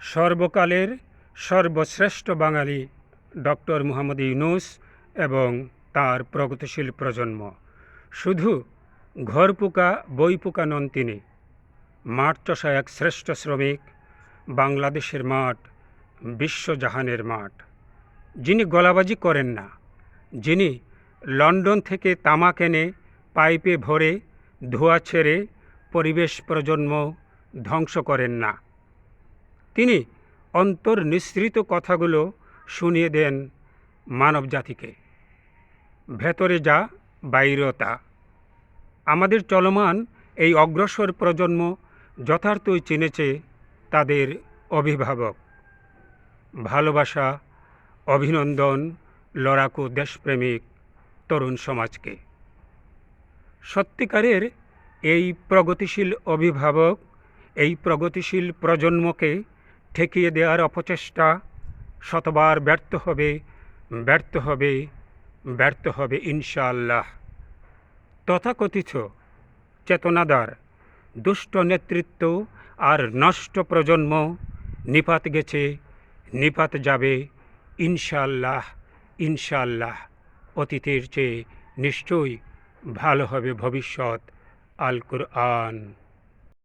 সর্বকালের সর্বশ্রেষ্ঠ বাঙালি ডক্টর মুহাম্মদ ইউনুস এবং তার প্রগতিশীল প্রজন্ম। শুধু ঘর পোকা, বই পোকা নন তিনি। মাঠ চষা এক শ্রেষ্ঠ শ্রমিক, বাংলাদেশের মাঠ বিশ্বজাহানের মাঠ। যিনি গলাবাজি করেন না, যিনি লন্ডন থেকে তামাক এনে পাইপে ভরে ধোঁয়া ছেড়ে পরিবেশ প্রজন্ম ধ্বংস করেন না। তিনি অন্তর্নিঃসৃত কথাগুলো শুনিয়ে দেন মানবজাতিকে। ভেতরে যা, বাইরেও তা। আমাদের চলমান এই অগ্রসর প্রজন্ম যথার্থই চিনেছে তাদের অভিভাবক। ভালোবাসা, অভিনন্দন লড়াকু দেশপ্রেমিক তরুণ সমাজকে। সত্যিকারের এই প্রগতিশীল অভিভাবক, এই প্রগতিশীল প্রজন্মকে ঠেকিয়ে দেওয়ার অপচেষ্টা শতবার ব্যর্থ হবে ব্যর্থ হবে ব্যর্থ হবে ইনশাআল্লাহ। তথাকথিত চেতনাদার, দুষ্ট নেতৃত্ব আর নষ্ট প্রজন্ম নিপাত গেছে, নিপাত যাবে ইনশাআল্লাহ ইনশাআল্লাহ। অতীতের চেয়ে নিশ্চয়ই ভালো হবে ভবিষ্যৎ আল কুরআন